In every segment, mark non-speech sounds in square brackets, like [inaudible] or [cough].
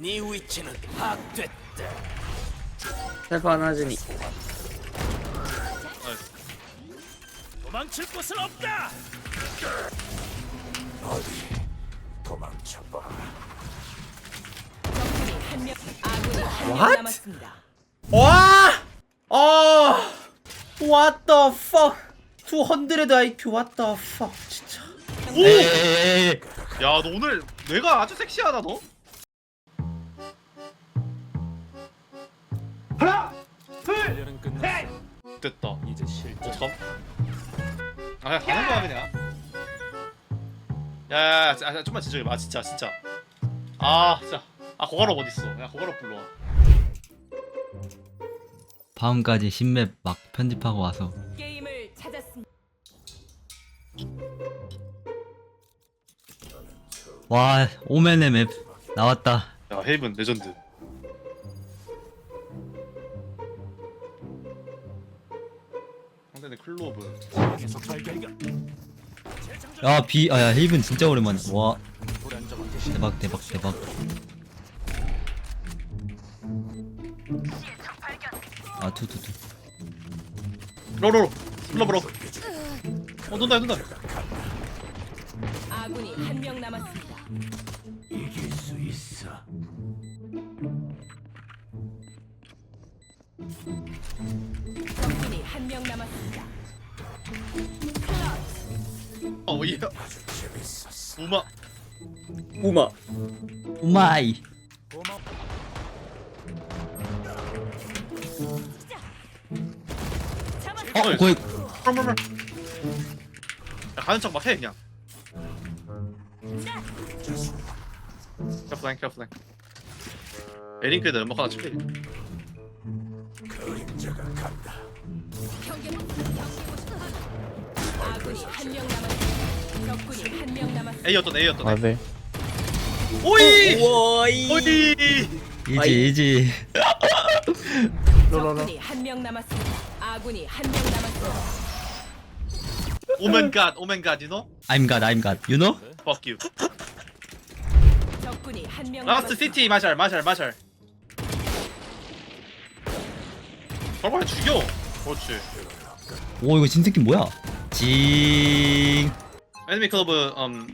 네 위치는 파악됐다. 셀프 하나 하즈니 도망칠 곳은 없다. 적군이 한 명, 아군이 한명 What? 남았습니다. 와! 어! What the fuck? 200 IQ what the fuck 진짜 에이 야너 오늘 뇌가 아주 섹시하다 너 됐다. 이제 실전. 어떡함? 아 그냥 가는 거야 그냥. 야야야 야, 야, 좀만 진정해봐. 진짜 진짜. 아 진짜. 아 고가롭 어딨어. 야 고가롭 불러와 다음까지 신맵 막 편집하고 와서. 게임을 찾았습니다. 와 오맨의 맵 나왔다. 야 헤이븐 레전드 상대는 클로브. 계속 발견. 야비 아야 헤이븐 진짜 오랜만에 와. 대박 대박 대박. 아 투투투 로로로. 슬러브로 어 논다 논다. 아군이 한 명 남았습니다. 한 명 남았습니다. 어 이야 우마. 우마. 오마이. 고마워. 어 거의 야 가는 척 막 해 그냥. 캐플랭 캐플랭 에링크에다 연막 하나 칠게 한명 남았습니다. 적군이 한 명 남았습니다. A였던 A였던 A 네. 오이 오이 오이 이지 이지 [laughs] 적군이 한 명 남았습니다. 아군이 한 명 남았습니다. 오맨갓 오맨갓 you know? I'm God I'm God you know? Fuck you 적군이 한명 라스트 남았습니다. 시티 마샬 마샬 마샬 저걸 죽여 그렇지 오 이거 진새끼 뭐야 징 에니미 클럽 음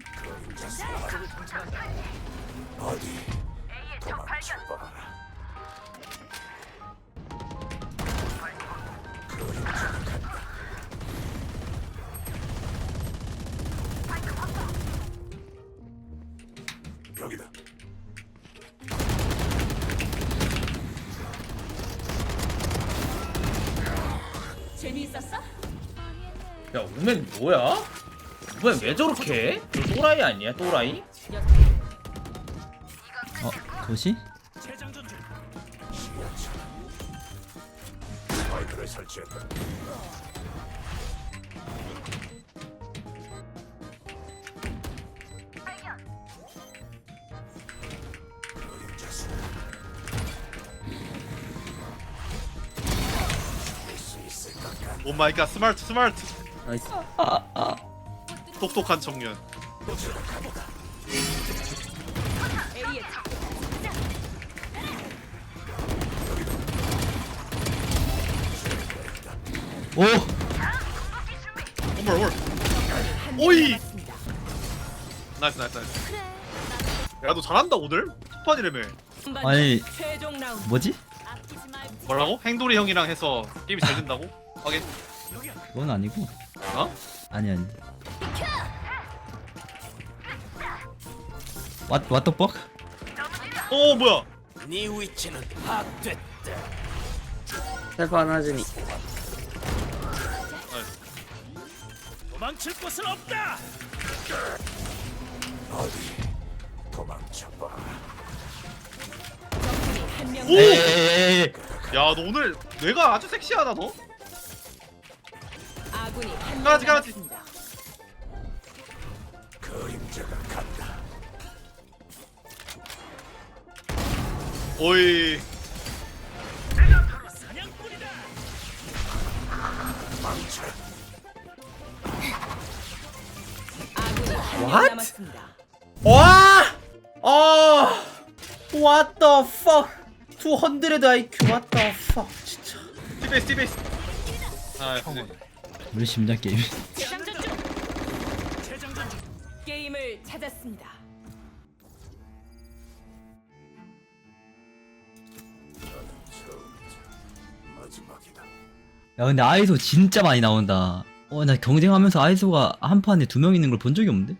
재미있었어? 야 우맨 뭐야? 우맨 왜 저렇게 해? 저 또라이 아니야 또라이? 어 도시? 재장전 중. 오마이 갓 스마트 스마트 나이스 똑똑한 청년 오 한명 오이! 나이스 나이스 나이스 야너 잘한다 오늘? 첫판이라며 아니. 최종 라운드. 뭐지? 뭐라고? 행돌이 형이랑 해서 게임이 잘 된다고? 확인 그건 아니고 어? 아니 아니 What what the fuck? 어 뭐야 네 위치는 파악됐다. 셀프 나이스 도망칠 곳은 없다. 명. 오! 에이 야너 오늘 뇌가 아주 섹시하다 너? 아군이 한명 가라지, 가라지. 남았습니다. 오이 사냥꾼이다. 아군이 한명 What? 남았습니다. 와! 어! What the fuck 200 IQ What the fuck 진짜 티베이스 티베이스 아 네. 우리 심장 게임. 게임을 찾았습니다. 야 근데 아이소 진짜 많이 나온다. 어 나 경쟁하면서 아이소가 한 판에 두 명 있는 걸 본 적이 없는데?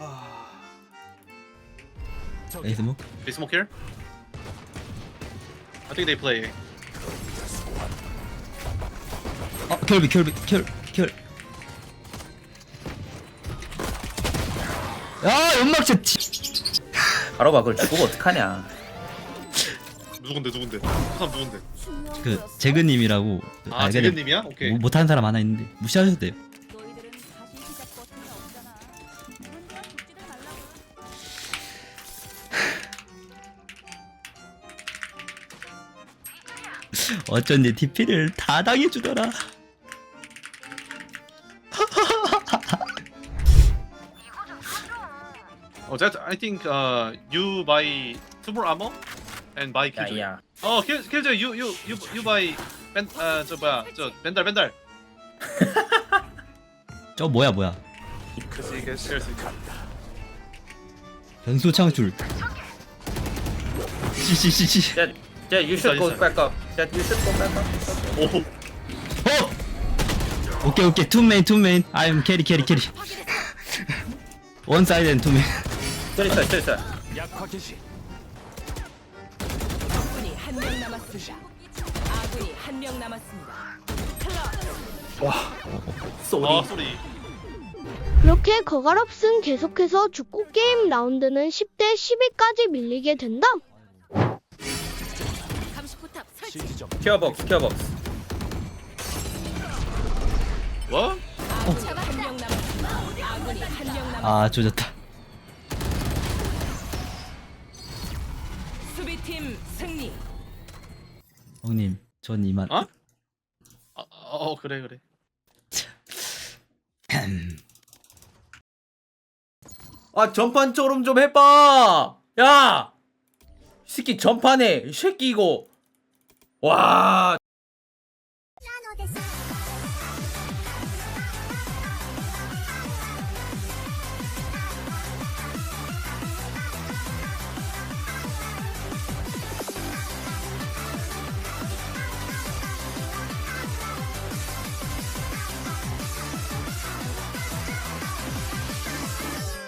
에 이스 뭐? They smoke here? I think they play 어 켈비 켈비 켈 켈. 야 연막샷. 지- 바로 봐 그걸 죽으면 어떡하냐 누군데 누군데 그 사람 누군데 그 재근님이라고. 아 재근님이야? 오케이 뭐- 못하는 사람 하나 있는데 무시하셔도 돼요. 어쩐지 TP를 다 당해주더라. Oh, that I think uh you buy two more ammo and buy killjoy. 야야 어, 킬 killjoy you you you you buy 벤어저 뭐야 저 벤달 벤달. 저 뭐야 뭐야. 변수 창출. 씨씨씨씨. Jet Jet you should go back up Should go back up 오, 어. 오케이 오케이 투 메인 투 메인. I'm 캐리 캐리 캐리. 원 사이드 앤 투 메인. 저리 있어 저리 있어 약화 개시. 적군이 한 명 남았습니다. 아군이 한 명 남았습니다. 쏘리 아 소리. 그렇게 거갈업승 계속해서 축구 게임 라운드는 10대 12까지 밀리게 된다. 큐어벅스 큐어벅스 뭐? 아군이 한명 남았습니다. 아군이 한명 남았습니다. 아 조졌다. 수비팀 승리. 형님 전 이만. 어? 아, 어 그래 그래. [clears throat] 아 전판 쪼름 좀 해봐 야! 이 새끼 전판에 이 새끼 이거 와